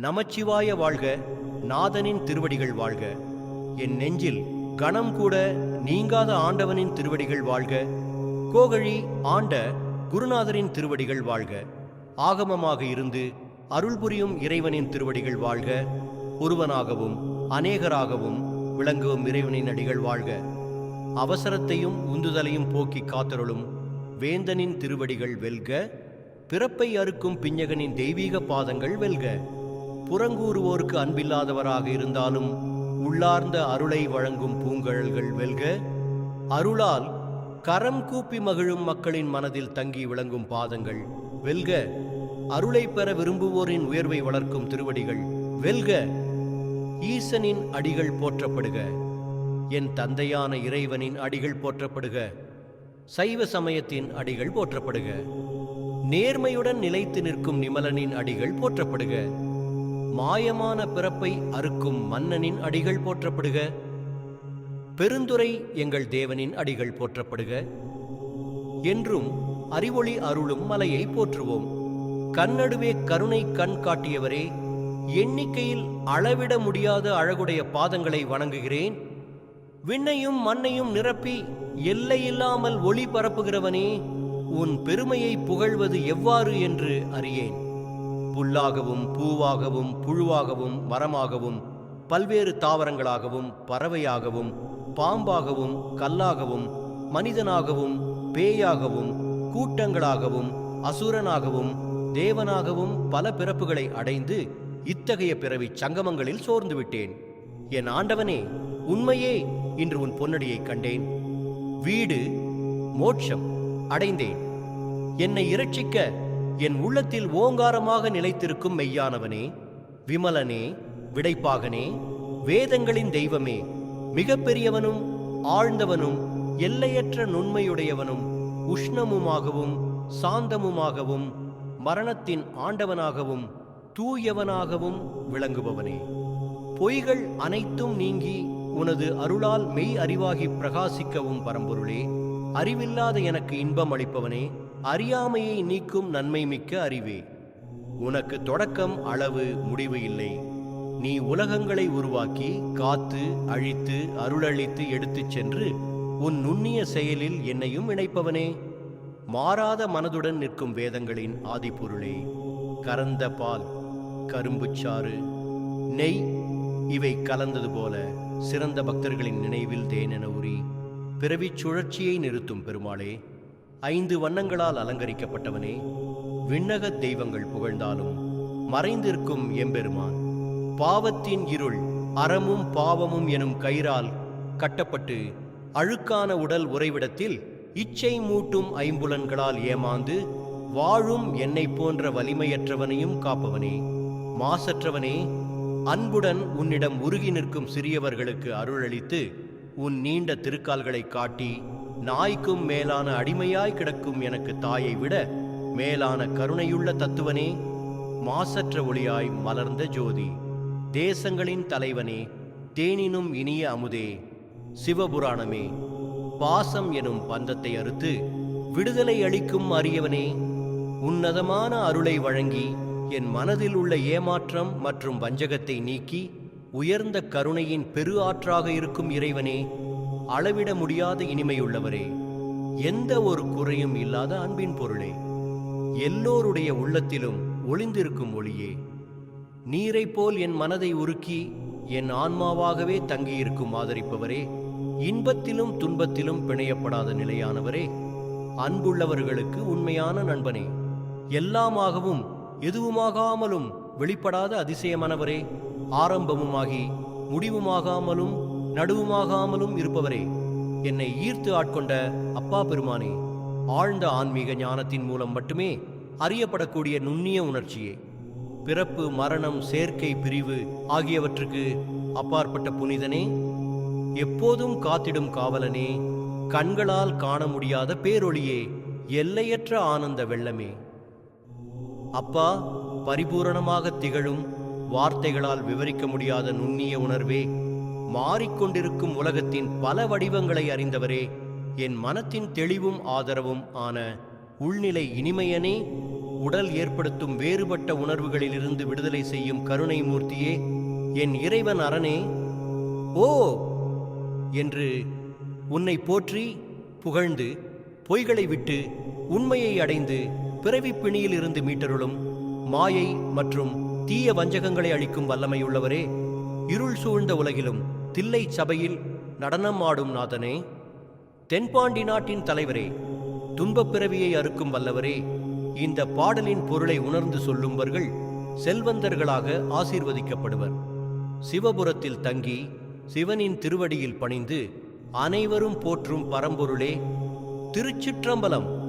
நமச்சிவாய வாழ்க நாதனின் திருவடிகள் வாழ்க. என் நெஞ்சில் கணம் கூட நீங்காத ஆண்டவனின் திருவடிகள் வாழ்க. கோகழி ஆண்ட குருநாதரின் திருவடிகள் வாழ்க. ஆகமமாக இருந்து அருள் புரியும் இறைவனின் திருவடிகள் வாழ்க. ஒருவனாகவும் அநேகராகவும் விளங்கும் இறைவனின் அடிகள் வாழ்க. அவசரத்தையும் உந்துதலையும் போக்கி காத்தருளும் வேந்தனின் திருவடிகள் வெல்க. பிறப்பை அறுக்கும் பிஞ்சகனின் தெய்வீக பாதங்கள் வெல்க. புறங்கூறுவோருக்கு அன்பில்லாதவராக இருந்தாலும் உள்ளார்ந்த அருளை வழங்கும் பூங்கழல்கள் வெல்க அருளால் கரம் கூப்பி மகிழும் மக்களின் மனதில் தங்கி விளங்கும் பாதங்கள் வெல்க அருளை பெற விரும்புவோரின் உயர்வை வளர்க்கும் திருவடிகள் வெல்க ஈசனின் அடிகள் போற்றப்படுக என் தந்தையான இறைவனின் அடிகள் போற்றப்படுக சைவ சமயத்தின் அடிகள் போற்றப்படுக நேர்மையுடன் நிலைத்து நிற்கும் நிமலனின் அடிகள் போற்றப்படுக. மாயமான பிறப்பை அறுக்கும் மன்னனின் அடிகள் போற்றப்படுக. பெருந்துரை எங்கள் தேவனின் அடிகள் போற்றப்படுக. என்றும் அறிவொளி அருளும் மலையை போற்றுவோம். கண்ணடுவே கருணை கண் காட்டியவரே எண்ணிக்கையில் அளவிட முடியாத அழகுடைய பாதங்களை வணங்குகிறேன். விண்ணையும் மண்ணையும் நிரப்பி எல்லையில்லாமல் ஒளி பரப்புகிறவனே உன் பெருமையை புகழ்வது எவ்வாறு என்று அறியேன். புல்லாகவும் பூவாகவும் புழுவாகவும் மரமாகவும் பல்வேறு தாவரங்களாகவும் பறவையாகவும் பாம்பாகவும் கல்லாகவும் மனிதனாகவும் பேயாகவும் கூட்டங்களாகவும் அசுரனாகவும் தேவனாகவும் பல பிறப்புகளை அடைந்து இத்தகைய பிறவி சங்கமங்களில் சோர்ந்து விட்டேன். என் ஆண்டவனே உண்மையே இன்று உன் பொன்னடியை கண்டேன். வீடு மோட்சம் அடைந்தேன். என்னை இரட்சிக்க என் உள்ளத்தில் ஓங்காரமாக நிலைத்திருக்கும் மெய்யானவனே விமலனே விடைப்பாகனே வேதங்களின் தெய்வமே மிகப்பெரியவனும் ஆழ்ந்தவனும் எல்லையற்ற நுண்மையுடையவனும் உஷ்ணமுமாகவும் சாந்தமுமாகவும் மரணத்தின் ஆண்டவனாகவும் தூயவனாகவும் விளங்குபவனே. பொய்கள் அனைத்தும் நீங்கி உனது அருளால் மெய் அறிவாகி பிரகாசிக்கவும் பரம்பொருளே அறிவில்லாத எனக்கு இன்பம் அளிப்பவனே அறியாமையை நீக்கும் நன்மை மிக்க அறிவே. உனக்கு தொடக்கம் அளவு முடிவு இல்லை. நீ உலகங்களை உருவாக்கி காத்து அழித்து அருளளித்து எடுத்துச் சென்று உன் நுண்ணிய செயலில் என்னையும் இணைப்பவனே. மாறாத மனதுடன் நிற்கும் வேதங்களின் ஆதிப்பொருளே. கறந்த பால் கரும்புச்சாறு நெய் இவை கலந்தது போல சிறந்த பக்தர்களின் நினைவில் தேனென உரி. பிறவிச் சுழற்சியை நிறுத்தும் பெருமாளே ஐந்து வண்ணங்களால் அலங்கரிக்கப்பட்டவனே விண்ணகத் தெய்வங்கள் புகழ்ந்தாலும் மறைந்திருக்கும் எம்பெருமான். பாவத்தின் இருள் அறமும் பாவமும் எனும் கயிறால் கட்டப்பட்டு அழுக்கான உடல் உறைவிடத்தில் இச்சை மூட்டும் ஐம்புலன்களால் ஏமாந்து வாழும் என்னை போன்ற வலிமையற்றவனையும் காப்பவனே. மாசற்றவனே அன்புடன் உன்னிடம் உருகி நிற்கும் சிறியவர்களுக்கு அருளளித்து உன் நீண்ட திருக்கால்களை காட்டி நாய்க்கும் மேலான அடிமையாய் கிடக்கும் எனக்கு தாயை விட மேலான கருணையுள்ள தத்துவனே மாசற்ற ஒளியாய் மலர்ந்த ஜோதி. தேசங்களின் தலைவனே தேனினும் இனிய அமுதே சிவபுராணமே. பாசம் எனும் பந்தத்தை அறுத்து விடுதலை அளிக்கும் அரியவனே உன்னதமான அருளை வழங்கி என் மனதில் உள்ள ஏமாற்றம் மற்றும் வஞ்சகத்தை நீக்கி உயர்ந்த கருணையின் பெரு ஆற்றாக இருக்கும் இறைவனே அளவிட முடியாத இனிமையுள்ளவரே எந்த ஒரு குறையும் இல்லாத அன்பின் பொருளே. எல்லோருடைய உள்ளத்திலும் ஒளிந்திருக்கும் ஒளியே. நீரைப் போல் என் மனதை உருக்கி என் ஆன்மாவாகவே தங்கியிருக்கும் ஆதரிப்பவரே இன்பத்திலும் துன்பத்திலும் பிணையப்படாத நிலையானவரே அன்புள்ளவர்களுக்கு உண்மையான நண்பனே. எல்லாமாகவும் எதுவுமாகாமலும் வெளிப்படாத அதிசயமானவரே ஆரம்பமுமாகி முடிவுமாகாமலும் நடுவுமாகாமலும் இருப்பவரே என்னை ஈர்த்து ஆட்கொண்ட அப்பா பெருமானே ஆழ்ந்த ஆன்மீக ஞானத்தின் மூலம் மட்டுமே அறியப்படக்கூடிய நுண்ணிய உணர்ச்சியே. பிறப்பு மரணம் சேர்க்கை பிரிவு ஆகியவற்றுக்கு அப்பாற்பட்ட புனிதனே எப்போதும் காத்திடும் காவலனே கண்களால் காண முடியாத பேரொளியே எல்லையற்ற ஆனந்த வெள்ளமே. அப்பா பரிபூரணமாக திகழும் வார்த்தைகளால் விவரிக்க முடியாத நுண்ணிய உணர்வே மாறிக்கொண்டிருக்கும் உலகத்தின் பல வடிவங்களை அறிந்தவரே என் மனத்தின் தெளிவும் ஆதரவும் ஆன உள்நிலை இனிமையனே உடல் ஏற்படுத்தும் வேறுபட்ட உணர்வுகளிலிருந்து விடுதலை செய்யும் கருணை மூர்த்தியே என் இறைவன் அரணே. ஓ! என்று உன்னை போற்றி புகழ்ந்து பொய்களை விட்டு உண்மையை அடைந்து பிறவிப் பிணியில் இருந்து மீட்டருளும் மாயை மற்றும் தீய வஞ்சகங்களை அளிக்கும் வல்லமையுள்ளவரே இருள் சூழ்ந்த உலகிலும் தில்லை சபையில் நடனம் ஆடும் நாதனே தென்பாண்டி நாட்டின் தலைவரே துன்பப் பிறவியை அறுக்கும் வல்லவரே இந்த பாடலின் பொருளை உணர்ந்து சொல்லும்பர்கள் செல்வந்தர்களாக ஆசீர்வதிக்கப்படுவர். சிவபுரத்தில் தங்கி சிவனின் திருவடியில் பணிந்து அனைவரும் போற்றும் பரம்பொருளே திருச்சிற்றம்பலம்